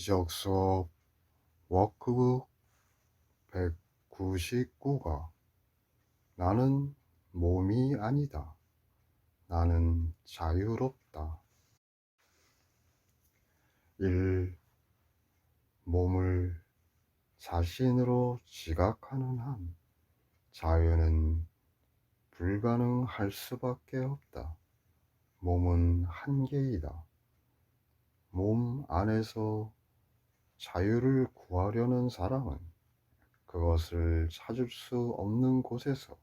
기적 수업 워크북 199가 나는 몸이 아니다. 나는 자유롭다. 1. 몸을 자신으로 지각하는 한 자유는 불가능할 수밖에 없다. 몸은 한계이다. 몸 안에서 자유를 구하려는 사람은 그것을 찾을 수 없는 곳에서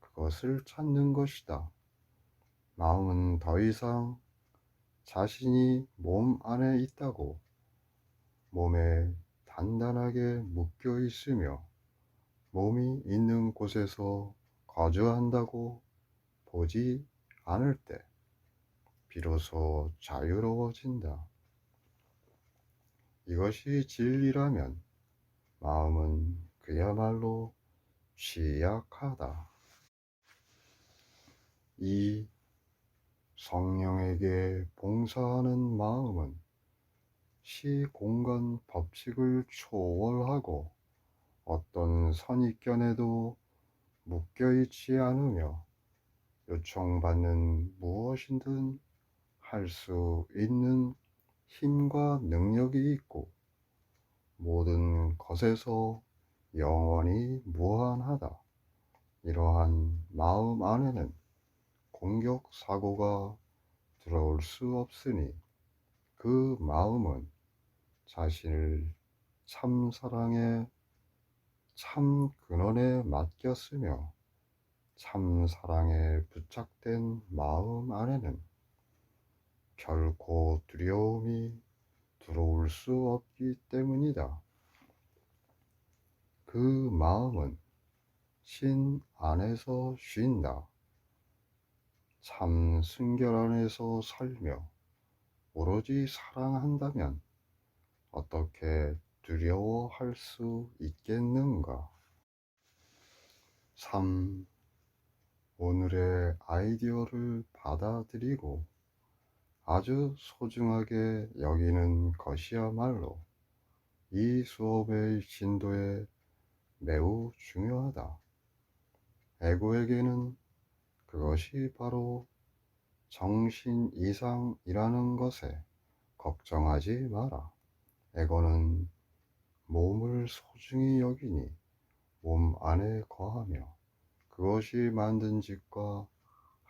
그것을 찾는 것이다. 마음은 더 이상 자신이 몸 안에 있다고 몸에 단단하게 묶여 있으며 몸이 있는 곳에서 거주한다고 보지 않을 때 비로소 자유로워진다. 이것이 진리라면 마음은 그야말로 취약하다. 이 성령에게 봉사하는 마음은 시공간 법칙을 초월하고 어떤 선입견에도 묶여있지 않으며 요청받는 무엇이든 할 수 있는 힘과 능력이 있고 모든 것에서 영원히 무한하다. 이러한 마음 안에는 공격 사고가 들어올 수 없으니 그 마음은 자신을 참 사랑의 참 근원에 맡겼으며 참 사랑에 부착된 마음 안에는 결코 두려움이 들어올 수 없기 때문이다. 그 마음은 신 안에서 쉰다. 참 순결 안에서 살며 오로지 사랑한다면 어떻게 두려워할 수 있겠는가? 3. 오늘의 아이디어를 받아들이고 아주 소중하게 여기는 것이야말로 이 수업의 진도에 매우 중요하다. 에고에게는 그것이 바로 정신 이상이라는 것에 걱정하지 마라. 에고는 몸을 소중히 여기니 몸 안에 거하며 그것이 만든 짓과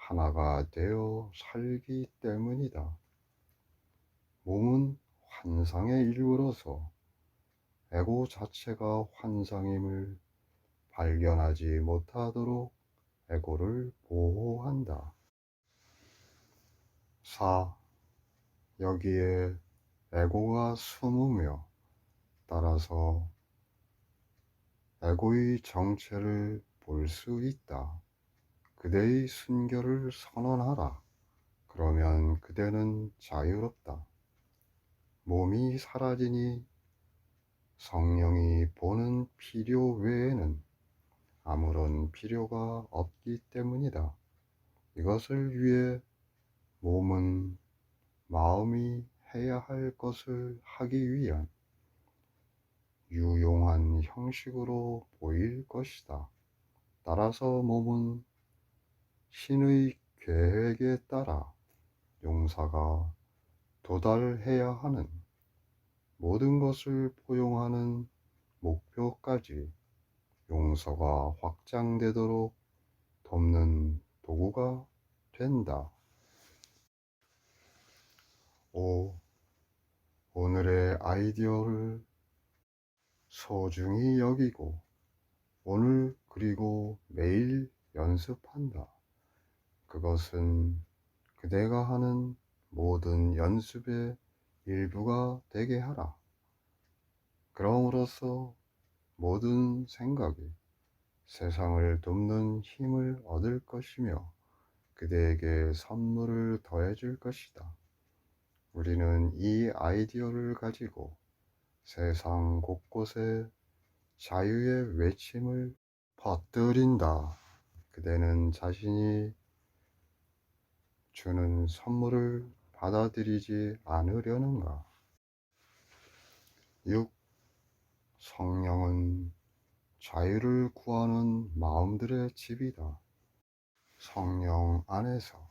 하나가 되어 살기 때문이다. 몸은 환상의 일부로서 에고 자체가 환상임을 발견하지 못하도록 에고를 보호한다. 4. 여기에 에고가 숨으며 따라서 에고의 정체를 볼 수 있다. 그대의 순결을 선언하라. 그러면 그대는 자유롭다. 몸이 사라지니 성령이 보는 필요 외에는 아무런 필요가 없기 때문이다. 이것을 위해 몸은 마음이 해야 할 것을 하기 위한 유용한 형식으로 보일 것이다. 따라서 몸은 신의 계획에 따라 용사가 도달해야 하는 모든 것을 포용하는 목표까지 용서가 확장되도록 돕는 도구가 된다. 5. 오늘의 아이디어를 소중히 여기고 오늘 그리고 매일 연습한다. 그것은 그대가 하는 모든 연습의 일부가 되게 하라. 그럼으로써 모든 생각이 세상을 돕는 힘을 얻을 것이며 그대에게 선물을 더해줄 것이다. 우리는 이 아이디어를 가지고 세상 곳곳에 자유의 외침을 퍼뜨린다. 그대는 자신이 주는 선물을 받아들이지 않으려는가? 6. 성령은 자유를 구하는 마음들의 집이다. 성령 안에서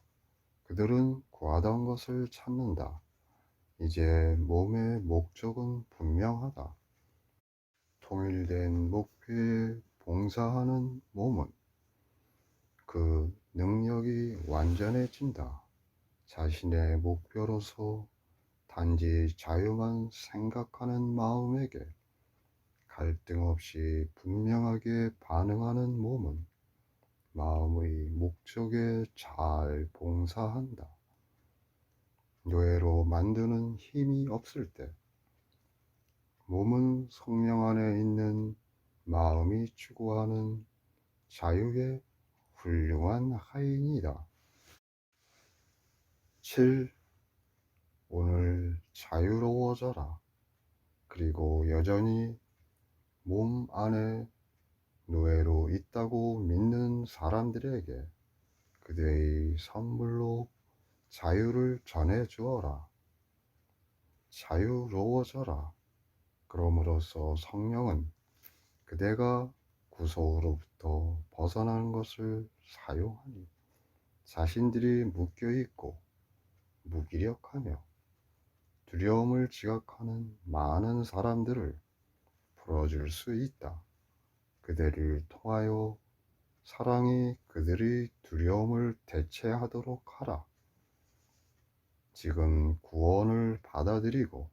그들은 구하던 것을 찾는다. 이제 몸의 목적은 분명하다. 통일된 목표에 봉사하는 몸은 그 능력이 완전해진다. 자신의 목표로서 단지 자유만 생각하는 마음에게 갈등 없이 분명하게 반응하는 몸은 마음의 목적에 잘 봉사한다. 노예로 만드는 힘이 없을 때 몸은 성령 안에 있는 마음이 추구하는 자유의 훌륭한 하인이다. 7. 오늘 자유로워져라. 그리고 여전히 몸 안에 노예로 있다고 믿는 사람들에게 그대의 선물로 자유를 전해 주어라. 자유로워져라. 그럼으로써 성령은 그대가 구속으로부터 벗어나는 것을 사용하니 자신들이 묶여 있고 무기력하며 두려움을 지각하는 많은 사람들을 풀어줄 수 있다. 그대를 통하여 사랑이 그들의 두려움을 대체하도록 하라. 지금 구원을 받아들이고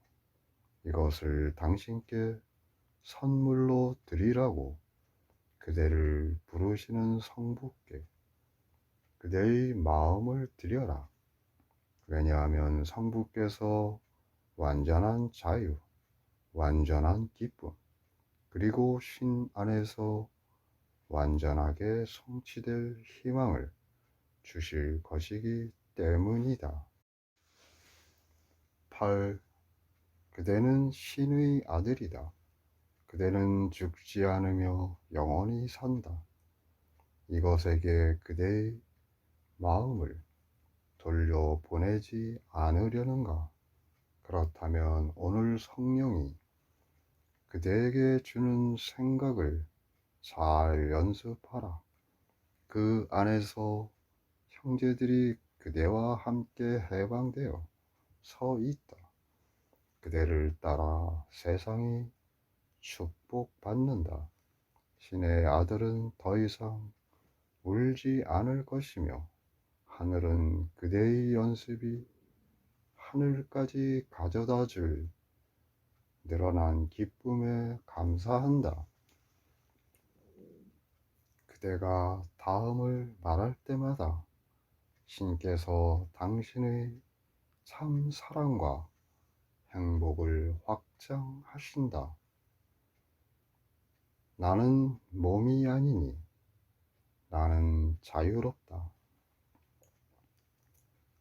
이것을 당신께 선물로 드리라고 그대를 부르시는 성부께 그대의 마음을 드려라. 왜냐하면 성부께서 완전한 자유, 완전한 기쁨, 그리고 신 안에서 완전하게 성취될 희망을 주실 것이기 때문이다. 8. 그대는 신의 아들이다. 그대는 죽지 않으며 영원히 산다. 이것에게 그대의 마음을 돌려보내지 않으려는가? 그렇다면 오늘 성령이 그대에게 주는 생각을 잘 연습하라. 그 안에서 형제들이 그대와 함께 해방되어 서 있다. 그대를 따라 세상이 축복받는다. 신의 아들은 더 이상 울지 않을 것이며 하늘은 그대의 연습이 하늘까지 가져다 줄 늘어난 기쁨에 감사한다. 그대가 다음을 말할 때마다 신께서 당신의 참 사랑과 행복을 확장하신다. 나는 몸이 아니니 나는 자유롭다.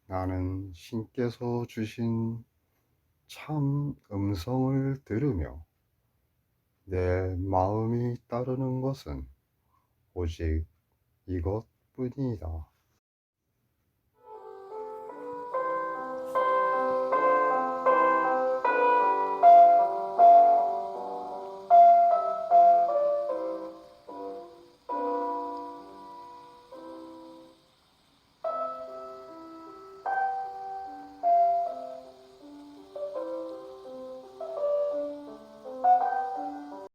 나는 신께서 주신 참 음성을 들으며 내 마음이 따르는 것은 오직 이것뿐이다.